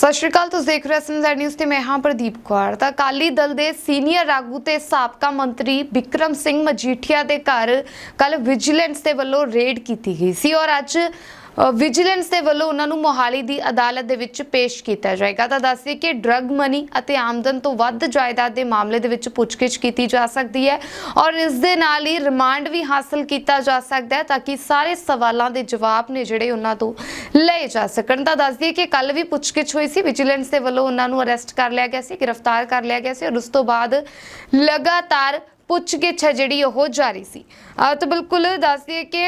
ਸਤਿ ਸ਼੍ਰੀ ਅਕਾਲ, ਤੁਸੀਂ ਦੇਖ ਰਹੇ ਹੋ ਸੰਜ਼ਰ ਨਿਊਜ਼ ਤੇ ਮੈਂ ਹਾਂ ਪ੍ਰਦੀਪ ਕੌਰ। ਤਾਂ ਅਕਾਲੀ ਦਲ ਦੇ ਸੀਨੀਅਰ ਆਗੂ ਤੇ ਸਾਬਕਾ ਮੰਤਰੀ ਵਿਕਰਮ ਸਿੰਘ ਮਜੀਠੀਆ ਦੇ ਘਰ ਕੱਲ ਵਿਜੀਲੈਂਸ ਦੇ ਵੱਲੋਂ ਰੇਡ ਕੀਤੀ ਗਈ ਸੀ ਔਰ ਅੱਜ ਵਿਜੀਲੈਂਸ ਦੇ ਵੱਲੋਂ ਉਹਨਾਂ ਨੂੰ ਮੋਹਾਲੀ ਦੀ ਅਦਾਲਤ ਦੇ ਵਿੱਚ ਪੇਸ਼ ਕੀਤਾ ਜਾਏਗਾ। ਤਾਂ ਦੱਸਦੇ ਕਿ ਡਰੱਗ ਮਨੀ ਅਤੇ ਆਮਦਨ ਤੋਂ ਵੱਧ ਜਾਇਦਾਦ ਦੇ ਮਾਮਲੇ ਦੇ ਵਿੱਚ ਪੁੱਛਗਿੱਛ ਕੀਤੀ ਜਾ ਸਕਦੀ ਹੈ ਔਰ ਇਸ ਦੇ ਨਾਲ ਹੀ ਰਿਮਾਂਡ ਵੀ ਹਾਸਲ ਕੀਤਾ ਜਾ ਸਕਦਾ ਹੈ ਤਾਂ ਕਿ ਸਾਰੇ ਸਵਾਲਾਂ ਦੇ ਜਵਾਬ ਨੇ ਜਿਹੜੇ ਉਹਨਾਂ ਤੋਂ ਲਏ ਜਾ ਸਕਣ। ਤਾਂ ਦੱਸ ਕਿ ਕੱਲ ਵੀ ਪੁੱਛਗਿੱਛ ਹੋਈ ਸੀ ਵਿਜੀਲੈਂਸ ਦੇ ਵੱਲੋਂ ਉਹਨਾਂ ਨੂੰ ਅਰੈਸਟ ਕਰ ਲਿਆ ਗਿਆ ਸੀ, ਗ੍ਰਿਫਤਾਰ ਕਰ ਲਿਆ ਗਿਆ ਸੀ ਔਰ ਉਸ ਤੋਂ ਬਾਅਦ ਲਗਾਤਾਰ ਪੁੱਛਗਿੱਛ ਹੈ ਜਿਹੜੀ ਉਹ ਜਾਰੀ ਸੀ। ਤਾਂ ਬਿਲਕੁਲ ਦੱਸ ਦਈਏ ਕਿ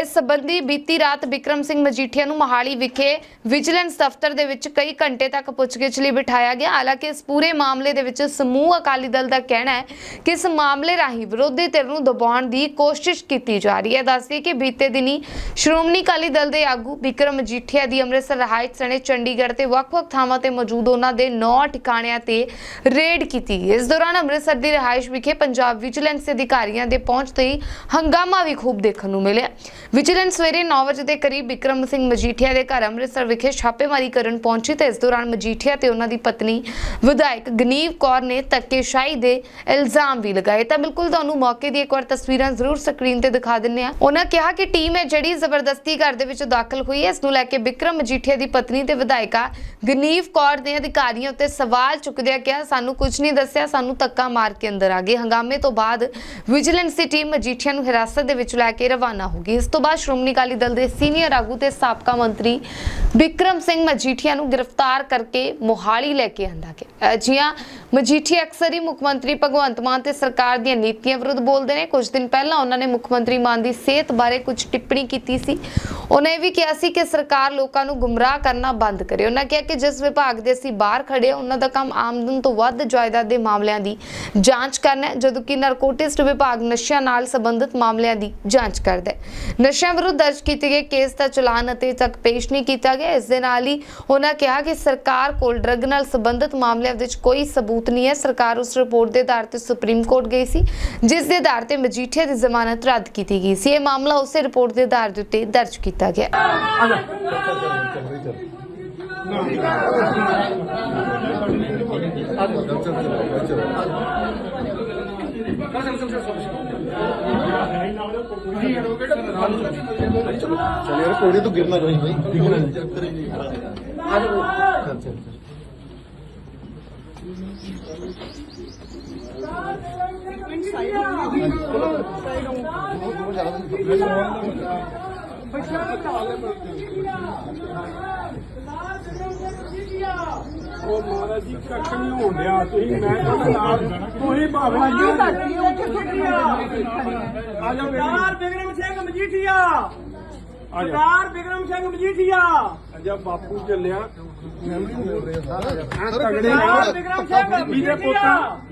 ਇਸ ਸੰਬੰਧੀ ਬੀਤੀ ਰਾਤ ਵਿਕਰਮ ਸਿੰਘ ਮਜੀਠੀਆ ਨੂੰ ਮਹਾਲੀ ਵਿਖੇ ਵਿਜੀਲੈਂਸ ਦਫ਼ਤਰ ਦੇ ਵਿੱਚ ਕਈ ਘੰਟੇ ਤੱਕ ਪੁੱਛਗਿੱਛ ਲਈ ਬਿਠਾਇਆ ਗਿਆ। ਹਾਲਾਂਕਿ ਇਸ ਪੂਰੇ ਮਾਮਲੇ ਦੇ ਵਿੱਚ ਸਮੂਹ ਅਕਾਲੀ ਦਲ ਦਾ ਕਹਿਣਾ ਹੈ ਕਿ ਇਸ ਮਾਮਲੇ ਰਾਹੀਂ ਵਿਰੋਧੀ ਧਿਰ ਨੂੰ ਦਬਾਉਣ ਦੀ ਕੋਸ਼ਿਸ਼ ਕੀਤੀ ਜਾ ਰਹੀ ਹੈ। ਦੱਸ ਦਈਏ ਕਿ ਬੀਤੇ ਦਿਨੀ ਸ਼੍ਰੋਮਣੀ ਅਕਾਲੀ ਦਲ ਦੇ ਆਗੂ ਵਿਕਰਮ ਮਜੀਠੀਆ ਦੀ ਅੰਮ੍ਰਿਤਸਰ ਰਹਾਇਤ ਸਣੇ ਚੰਡੀਗੜ੍ਹ ਤੇ ਵੱਖ-ਵੱਖ ਥਾਵਾਂ ਤੇ ਮੌਜੂਦ ਉਹਨਾਂ ਦੇ 9 ਟਿਕਾਣਿਆਂ ਤੇ ਰੇਡ ਕੀਤੀ ਗਈ। ਇਸ ਦੌਰਾਨ ਅੰਮ੍ਰਿਤਸਰ ਦੀ ਰਿਹਾਇਸ਼ ਵਿਖੇ ਪੰਜਾਬ ਵਿਜੀਲੈਂਸ ਅਧਿਕਾਰੀਆਂ ਦੇ ਪਹੁੰਚ ਤੇ ਹੰਗਾਮਾ ਵੀ ਖੂਬ ਦੇਖਣ ਨੂੰ ਮਿਲਿਆ। ਵਿਜੀਲੈਂਸ ਸਵੇਰੇ 9 ਵਜੇ ਦੇ ਕਰੀਬ ਵਿਕਰਮ ਸਿੰਘ ਮਜੀਠੀਆ ਦੇ ਘਰ ਅੰਮ੍ਰਿਤਸਰ ਵਿਖੇ ਛਾਪੇਮਾਰੀ ਕਰਨ ਪਹੁੰਚੀ ਤੇ ਇਸ ਦੌਰਾਨ ਮਜੀਠੀਆ ਤੇ ਉਹਨਾਂ ਦੀ ਪਤਨੀ ਵਿਧਾਇਕ ਗਨੀਵ ਕੌਰ ਨੇ ਧੱਕੇਸ਼ਾਹੀ ਦੇ ਇਲਜ਼ਾਮ ਵੀ ਲਗਾਏ। ਤਾਂ ਬਿਲਕੁਲ ਤੁਹਾਨੂੰ ਮੌਕੇ ਦੀ ਇੱਕ ਵਾਰ ਤਸਵੀਰਾਂ ਜ਼ਰੂਰ ਸਕਰੀਨ ਤੇ ਦਿਖਾ ਦਿੰਨੇ ਆ ਉਹਨਾਂ ਕਿਹਾ ਕਿ ਟੀਮ ਹੈ ਜਿਹੜੀ ਜ਼ਬਰਦਸਤੀ ਘਰ ਦੇ ਵਿੱਚ ਦਾਖਲ ਹੋਈ ਹੈ। ਇਸ ਨੂੰ ਲੈ ਕੇ ਵਿਕਰਮ ਮਜੀਠੀਆ ਦੀ ਪਤਨੀ ਤੇ ਵਿਧਾਇਕਾ ਗਨੀਵ ਕੌਰ ਦੇ ਅਧਿਕਾਰੀਆਂ ਉੱਤੇ ਸਵਾਲ ਚੁੱਕਦਿਆਂ ਕਿਹਾ, ਸਾਨੂੰ ਕੁਝ ਨਹੀਂ ਦੱਸਿਆ, ਸਾਨੂੰ ਧੱਕਾ ਮਾਰ ਕੇ ਅੰਦਰ ਆ ਗਏ। ਹੰਗਾਮਾ ਤੋਂ ਬਾਅਦ ਵਿਜੀਲੈਂਸ ਦੀ ਟੀਮ ਮਜੀਠੀਆ ਨੂੰ ਹਿਰਾਸਤ ਦੇ ਵਿੱਚ ਲੈ ਕੇ ਰਵਾਨਾ ਹੋ ਗਈ। ਇਸ ਤੋਂ ਬਾਅਦ ਸ਼੍ਰੋਮਣੀ ਅਕਾਲੀ ਦਲ ਦੇ ਸੀਨੀਅਰ ਆਗੂ ਤੇ ਸਾਬਕਾ ਮੰਤਰੀ ਵਿਕਰਮ ਸਿੰਘ ਮਜੀਠੀਆ ਨੂੰ ਗ੍ਰਿਫਤਾਰ ਕਰਕੇ ਮੋਹਾਲੀ ਲੈ ਕੇ ਆਂਦਾ ਗਿਆ। ਜੀਆਂ ਮਜੀਠੀਆ ਅਕਸਰ ਹੀ ਮੁੱਖ ਮੰਤਰੀ ਭਗਵੰਤ ਮਾਨ ਤੇ ਸਰਕਾਰ ਦੀਆਂ ਨੀਤੀਆਂ ਵਿਰੁੱਧ ਬੋਲਦੇ ਨੇ। ਕੁਝ ਦਿਨ ਪਹਿਲਾਂ ਉਹਨਾਂ ਨੇ ਮੁੱਖ ਮੰਤਰੀ ਮਾਨ ਦੀ ਸਿਹਤ ਬਾਰੇ ਕੁਝ ਟਿੱਪਣੀ ਕੀਤੀ ਸੀ। ਉਹਨੇ ਇਹ ਵੀ ਕਿਹਾ ਸੀ ਕਿ ਸਰਕਾਰ ਲੋਕਾਂ ਨੂੰ ਗੁੰਮਰਾਹ ਕਰਨਾ ਬੰਦ ਕਰੇ। ਉਹਨਾਂ ਕਿਹਾ ਕਿ ਜਿਸ ਵਿਭਾਗ ਦੇ ਅਸੀਂ ਬਾਹਰ ਖੜੇ ਉਹਨਾਂ ਦਾ ਕੰਮ ਆਮਦਨ ਤੋਂ ਵੱਧ ਜਾਇਦਾਦ ਦੇ ਮਾਮਲਿਆਂ ਦੀ ਜਾਂਚ ਕਰਨਾ ਜਦੋਂ ਕਿ ਨਾਰਕੋਟਿਸਟ ਵਿਭਾਗ ਨਸ਼ਿਆਂ ਨਾਲ ਸੰਬੰਧਿਤ ਮਾਮਲਿਆਂ ਦੀ ਜਾਂਚ ਕਰਦਾ ਹੈ। ਨਸ਼ਿਆਂ ਵਿਰੁੱਧ ਦਰਜ ਕੀਤੇ ਗਏ ਕੇਸ ਦਾ ਚਲਾਨ ਅਤੇ ਤੱਕ ਪੇਸ਼ ਨਹੀਂ ਕੀਤਾ ਗਿਆ। ਇਸ ਦੇ ਨਾਲ ਹੀ ਉਹਨਾਂ ਕਿਹਾ ਕਿ ਸਰਕਾਰ ਕੋਲ ਡਰੱਗ ਨਾਲ ਸੰਬੰਧਿਤ ਮਾਮਲਿਆਂ ਵਿੱਚ ਕੋਈ ਸਬੂਤ ਨਹੀਂ ਹੈ। ਸਰਕਾਰ ਉਸ ਰਿਪੋਰਟ ਦੇ ਆਧਾਰ ਤੇ ਸੁਪਰੀਮ ਕੋਰਟ ਗਈ ਸੀ, ਜਿਸ ਦੇ ਆਧਾਰ ਤੇ ਮਜੀਠੀਆ ਦੀ ਜ਼ਮਾਨਤ ਰੱਦ ਕੀਤੀ ਗਈ ਸੀ। ਇਹ ਮਾਮਲਾ ਉਸੇ ਰਿਪੋਰਟ ਦੇ ਆਧਾਰ ਦੇ ਉੱਤੇ ਦਰਜ ਕੀਤਾ ਗਿਆ। चल यार कोड़ी तो गिरना चाहिए भाई गिरना नहीं चल चल ਉਹ ਮਹਾਰਾਜ ਜੀ ਕੱਖ ਨਹੀਂ ਹੋਣ ਡਿਆ। ਤੁਸੀਂ ਮੈਂ ਤੁਹਾਡੇ ਨਾਲ ਤੁਸੀਂ ਭਾਵੇਂ ਆ? ਜਾਓ ਸਰਦਾਰ ਬਿਕਰਮ ਸਿੰਘ ਮਜੀਠੀਆ। ਆ ਜਾ ਸਰਦਾਰ ਬਿਕਰਮ ਸਿੰਘ ਮਜੀਠੀਆ। ਅਜਾ ਬਾਪੂ ਚੱਲਿਆ। ਆ ਸਰਦਾਰ ਤਗੜੇ ਨਾਲ ਬਿਕਰਮ ਸਿੰਘ ਮਜੀਠੀਆ।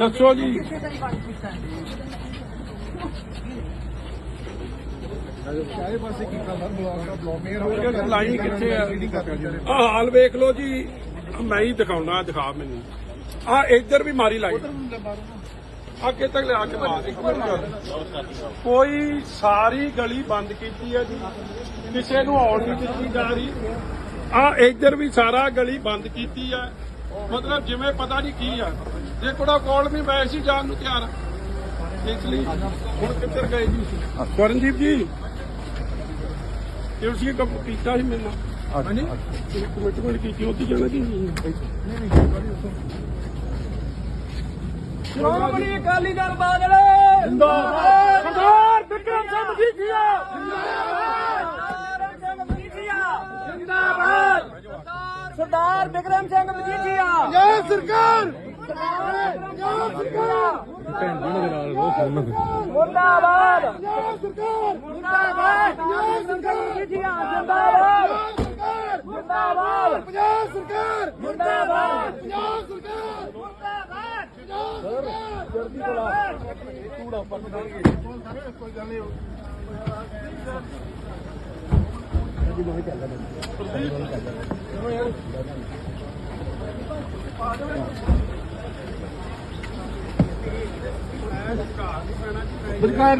ਦੱਸੋ ਜੀ। ਲਾਈਨ ਕਿੱਥੇ ਆ ਆ ਹਾਲ ਵੇਖ ਲਓ ਜੀ। ਮੈਂ ਹੀ ਦਿਖਾਉਣਾ, ਦਿਖਾ ਮੈਨੂੰ। ਆ ਇੱਧਰ ਵੀ ਮਾਰੀ ਲਾਈ। ਅੱਗੇ ਤੱਕ ਲਿਆ ਕੇ ਮਾਰ। ਕੋਈ ਸਾਰੀ ਗਲੀ ਬੰਦ ਕੀਤੀ ਹੈ ਜੀ। ਕਿਸੇ ਨੂੰ ਆਉਣ ਨਹੀਂ ਦਿੱਤੀ ਜਾ ਰਹੀ। ਆ ਇੱਧਰ ਵੀ ਸਾਰਾ ਗਲੀ ਬੰਦ ਕੀਤੀ ਹੈ। ਮਤਲਬ ਜਿਵੇਂ ਪਤਾ ਨਹੀਂ ਕੀ ਆ। ਜੇ ਕੋੜਾ ਕੋਲ ਵੀ ਮੈਂ ਸੀ ਜਾਣ ਨੂੰ ਤਿਆਰ ਹਾਂ। ਇਸ ਲਈ। ਹੁਣ ਕਿੱਧਰ ਗਏ ਜੀ ਕਰਨਜੀਤ ਜੀ। ਤੁਸੀਂ ਕੰਮ ਕੀਤਾ ਸੀ ਮੇਰੇ ਨਾਲ। ਹਾਂਜੀ? ਕਮਿਟਮੈਂਟ ਕੀਤੀ ਉਹਦੀ ਜਾਣਾ ਜੀ ਸ਼੍ਰੋਮਣੀ ਅਕਾਲੀ ਦਲ ਬਾਦਲ। ਜਿੰਦਾਬਾਦ। ਸਰਦਾਰ ਬਿਕਰਮ ਸਿੰਘ ਮਜੀਠੀਆ। ਜਿੰਦਾਬਾਦ ਸਿੰਘ ਮਜੀਠੀਆ। ਜਿੰਦਾਬਾਦ। ਸਰਦਾਰ ਬਿਕਰਮ ਸਿੰਘ ਮਜੀਠੀਆ। ਜੈ ਸਰਕਾਰ। ਜੈ ਸਰਕਾਰ ਮੁਰਦਾਬਾਦ। ਜੈ ਸਰਕਾਰ ਮੁਰਦਾਬਾਦ ਜੈ ਸਰਕਾਰ ਮਜੀਠੀਆ ਜਿੰਦਾਬਾਦ ਮੁਰਦਾਬਾਦ ਪੰਜਾਬ ਸਰਕਾਰ ਮੁਰਦਾਬਾਦ ਪੰਜਾਬ ਸਰਕਾਰ ਮੁਰਦਾਬਾਦ ਪੰਜਾਬ ਸਰਕਾਰ ਸਰਕਾਰ ਨਹੀਂ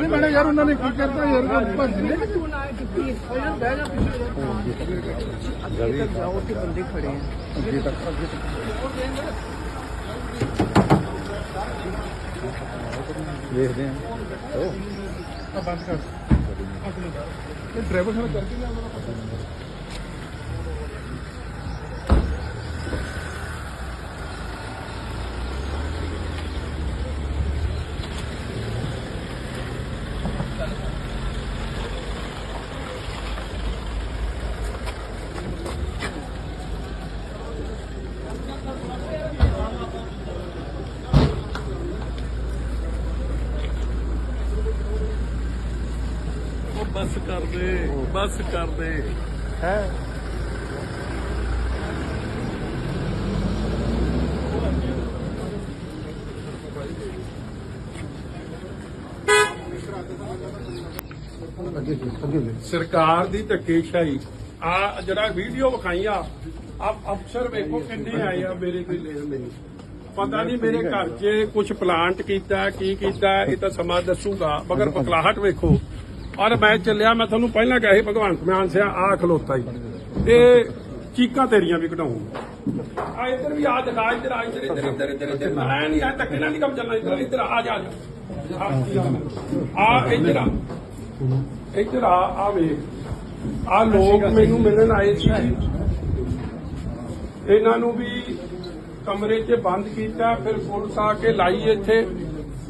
ਮੈਨੇ ਯਾਰ ਉਹਨਾਂ ਨੇ ਕੀ ਕਰਤਾ ਯਾਰ ਭੰਜ ਨੇ ਵੇਖਦੇ ਆ। ਉਹ ਬੰਦ ਕਰ। ਡਰਾਈਵਰ ਨਾਲ ਕਰਕੇ ਉਹ ਬੱਸ ਕਰ ਦੇ ਬੱਸ ਕਰ ਦੇ। ਹੈ। ਸਰਕਾਰ ਦੀ ਧੱਕੇਸ਼ਾਹੀ। ਆ ਜਿਹੜਾ ਵੀਡੀਓ ਵਿਖਾਈ ਆ ਆ ਅਫਸਰ ਵੇਖੋ ਕਿੰਨੇ ਆਏ ਆ ਮੇਰੇ ਕੋਈ ਲੈਣ ਨਹੀਂ ਪਤਾ ਨਹੀਂ ਮੇਰੇ ਘਰ 'ਚ ਕੁਝ ਪਲਾਂਟ ਕੀਤਾ ਕੀ ਕੀਤਾ ਇਹ ਤਾਂ ਸਮਾਂ ਦੱਸੂਗਾ ਮਗਰ ਬਕਲਾਹਟ ਵੇਖੋ। ਔਰ ਮੈਂ ਚੱਲਿਆ ਮੈਂ ਤੁਹਾਨੂੰ ਪਹਿਲਾਂ ਕਿਹਾ ਸੀ ਭਗਵੰਤ ਮਾਨ ਸਿਆ ਆ ਖਲੋਤਾ ਹੀ ਤੇ ਚੀਕਾਂ ਤੇਰੀਆਂ ਵੀ ਕਢਾਉਂ ਆ ਇੱਧਰ ਵੀ ਆ ਦਿਖਾ ਇੱਧਰ ਆ ਇੱਧਰ ਇੱਧਰ। ਇੱਧਰ ਇੱਧਰ ਇੱਧਰ। ਮੈਂ ਨਹੀਂ ਆ ਧੱਕੇ ਨਾਲ ਨਹੀਂ ਕੰਮ ਚੱਲਣਾ ਇੱਧਰ ਇੱਧਰ ਆ ਜਾ। ਆ ਇੱਧਰ ਆ। ਇੱਧਰ ਆ ਆ ਵੇਖ। ਆ ਲੋਕ ਮੈਨੂੰ ਮਿਲਣ ਆਏ ਸੀ। ਇਹਨਾਂ ਨੂੰ ਵੀ ਕਮਰੇ 'ਚ ਬੰਦ ਕੀਤਾ ਫਿਰ ਪੁਲਿਸ ਆ ਕੇ ਲਾਈ ਇੱਥੇ।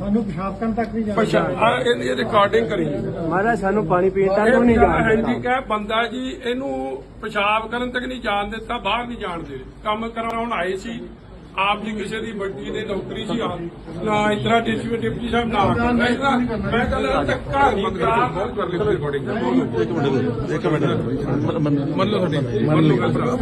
ਸਾਨੂੰ ਪਿਸ਼ਾਬ ਕਰਨ ਤੱਕ ਨਹੀਂ ਪਛਾ ਆ ਇਹਦੀ ਰਿਕਾਰਡਿੰਗ ਕਰੀ ਮਹਾਰਾਜ ਸਾਨੂੰ ਪਾਣੀ ਪੀਣ ਤੱਕ ਵੀ ਨਹੀਂ ਜਾਣ ਹੈਂਡੀਕੈਪ ਬੰਦਾ ਜੀ ਇਹਨੂੰ ਪਿਸ਼ਾਬ ਕਰਨ ਤੱਕ ਨਹੀਂ ਜਾਣ ਦਿੱਤਾ ਬਾਹਰ ਨਹੀਂ ਜਾਣ ਦੇ ਕੰਮ ਕਰਾਉਣ ਆਏ ਸੀ। ਆਪ ਜੀ ਕਿਸੇ ਦੀ ਵੱਡੀ ਦੇ ਨੌਕਰੀ ਸੀ ਆ। ਨਾ ਇਤਰਾ ਡਿਪਟੀ ਡਿਪਟੀ ਸਾਹਿਬ ਨਾ ਕਰਨਾ। ਮੈਂ ਕਹਿੰਦਾ ਧੱਕਾ ਨਹੀਂ ਕਰਾ ਬਹੁਤ ਕਰ ਲਈ ਰਿਕਾਰਡਿੰਗ ਇੱਕ ਮਿੰਟ ਇੱਕ ਮਿੰਟ। ਮੰਨ ਲਓ ਤੁਹਾਡੀ। ਮੰਨ ਲਓ ਗੱਲ ਭਰਾ।